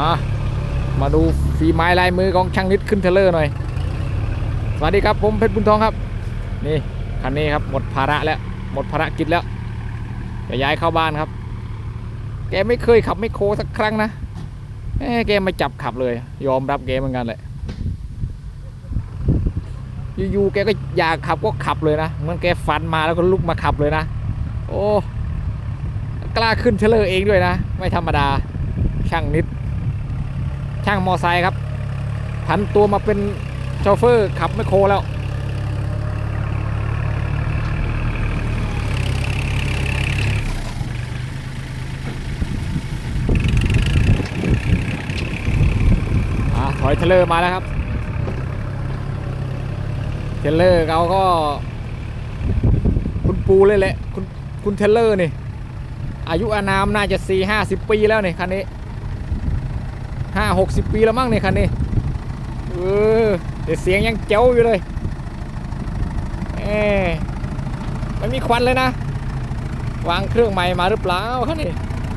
อ่ามาดูฝีไม้ลายมือของช่างนิดขึ้นเทเลอร์หน่อย สวัสดีครับผมเพชรบุญทองครับ นี่คันนี้ครับหมดภาระแล้วหมดภารกิจแล้วจะย้ายเข้าบ้านครับ แกไม่เคยขับไม่โครสักครั้งนะแกมาจับขับเลย ยอมรับแกเหมือนกันแหละอยู่ๆแกก็อยากขับก็ขับเลยนะเหมือนแกฟันมาแล้วก็ลุกมาขับเลยนะ โอ้กล้าขึ้นเทเลอร์เองด้วยนะ ไม่ธรรมดาช่างนิด ช่างมอไซค์ครับผันตัวมาเป็นโชเฟอร์ขับไม่โครแล้ว ถอยเทเลอร์มาแล้วครับ เทเลอร์เขาก็ คุณปูเลยแหละ คุณคุณเทเลอร์นี่ อายุอานามน่าจะสี่ห้าสิบปีแล้วนี่คันนี้ ห้าหกสิบปีแล้วมั้งเนี่ยคันนี้เออแต่เสียงยังเจ้าอยู่เลยเอ๊ะไม่มีควันเลยนะ วางเครื่องใหม่มาหรือเปล่าคันนี้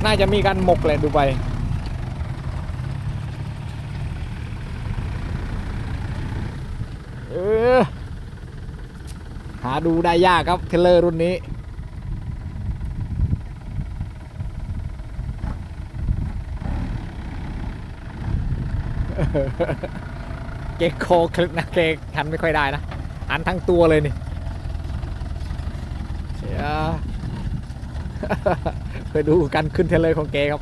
น่าจะมีการหมกแหละดูไปเออหาดูได้ยากครับเทเลอร์รุ่นนี้ เก๊กโคคลิกนะเก๊กทันไม่ค่อยได้นะหันทั้งตัวเลยนี่เชียไปดูกันขึ้นเทเลอร์ของเกครับ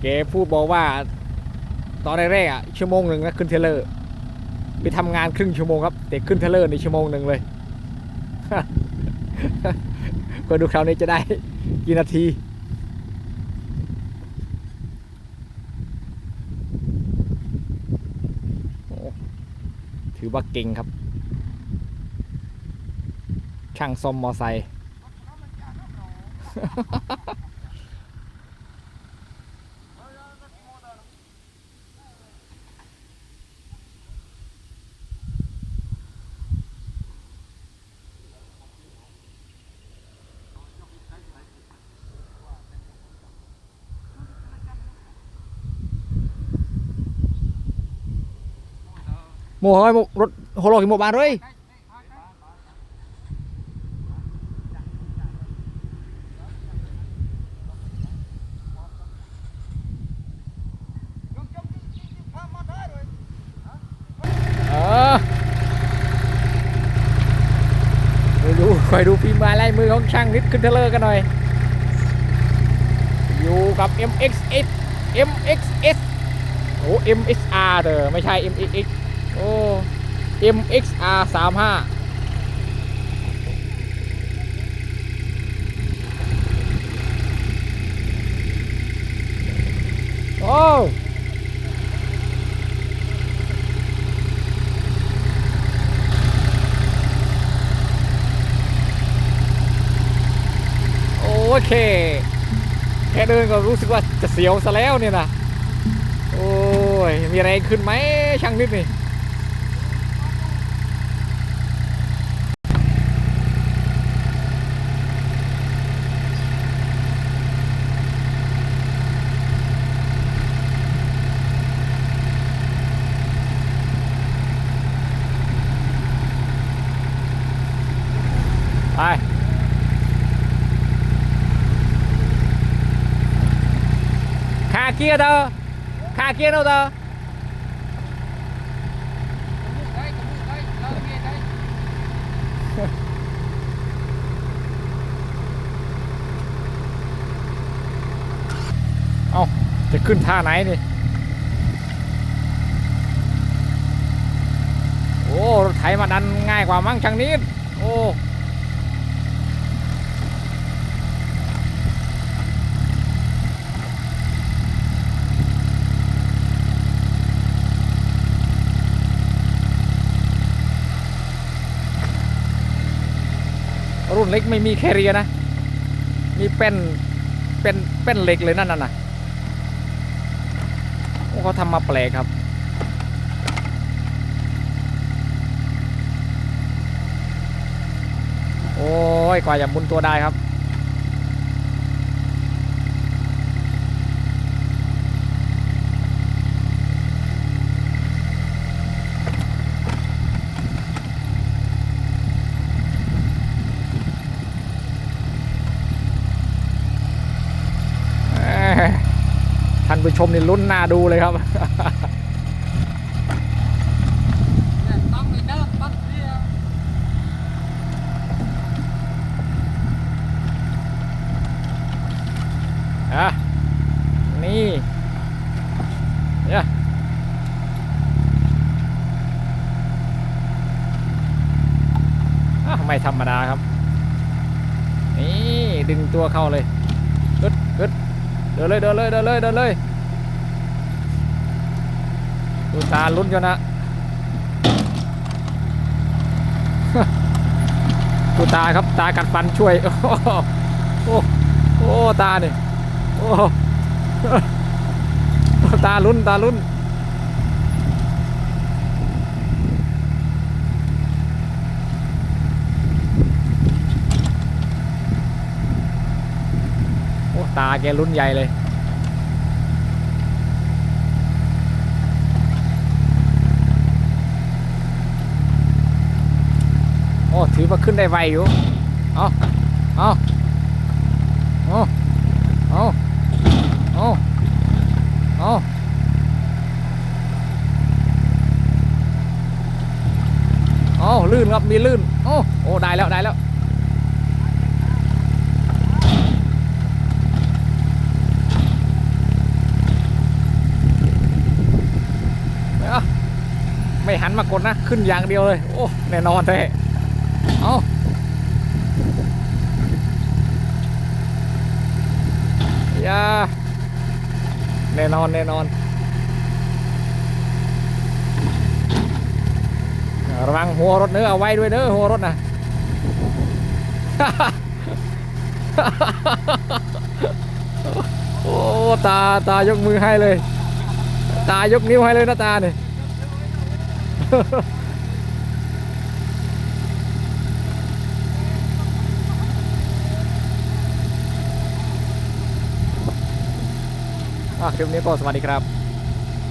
เกพูดบอกว่า ตอนแรกๆอะชั่วโมงหนึ่งนะขึ้นเทเลอร์ไปทำงานครึ่งชั่วโมงครับแต่ขึ้นเทรลเลอร์ในชั่วโมงหนึ่งเลยก็ดูคราวนี้จะได้กี่นาที โอ้ ถือว่าเก่งครับ ช่างซ่อมมอไซค์ หมูเฮ้ยรถโฮโลกิหมู่บ้านเลยเออไปดูคอยดูฝีไม้ลายมือของช่างนิดขึ้นเทเลอร์กันหน่อย อยู่กับ MXS MXS โอ้ MXR เด้อไม่ใช่ MXX โอ้ MXR 35โอ้โอเค แค่เดินก็รู้สึกว่าจะเสียวซะแล้วเนี่ยนะ โอ้ย มีอะไรขึ้นไหมช่างนิดนี่ ไป ขาเกียร์เด้อขาเกียร์เด้อเอ้าจะขึ้นท่าไหนนี่โอ้รถไถมาดันง่ายกว่ามั้งช่างนี้โอ้ เล็กไม่มีแคเรียนะมีเป็นเป็นเป็นเหล็กเลยนั่นน่ะเขาทำมาแปลกครับโอ้ยกว่าจะหมุนตัวได้ครับ ท่าน ผู้ชมนี่ลุ้นหน้าดูเลยครับต้องไปเดิมต้องเที่ยวอะนี่เนี่ยไม่ธรรมดาครับ นี่ ดึงตัวเข้าเลยกึดกึดเดินเลยเดินเลยเดินเลยเดินเลย ดูตาลุ้นกันนะดูตาครับตากัดฟันช่วย โอ้โหโอ้โอ้ตาเนี่ยโอ้ตาลุ้นตาลุ้นโอ้ตาแกลุ้นใหญ่เลย โอ้ถือว่าขึ้นได้ไวอยู่ เอาเอาเอาเอาเอาเอาเอาลื่นครับมีลื่น โอ้โอ้ได้แล้วได้แล้วเอาไม่หันมากดนะ ขึ้นอย่างเดียวเลย โอ้ แน่นอนแท้ เอาอย่าแน่นอน แน่นอน ระวังหัวรถเนื้อเอาไว้ด้วยเนื้อหัวรถนะโอ้ ตา ตายกมือให้เลย ตายกนิ้วให้เลยนะตาเนี่ย คลิปนี้ก็สวัสดีครับ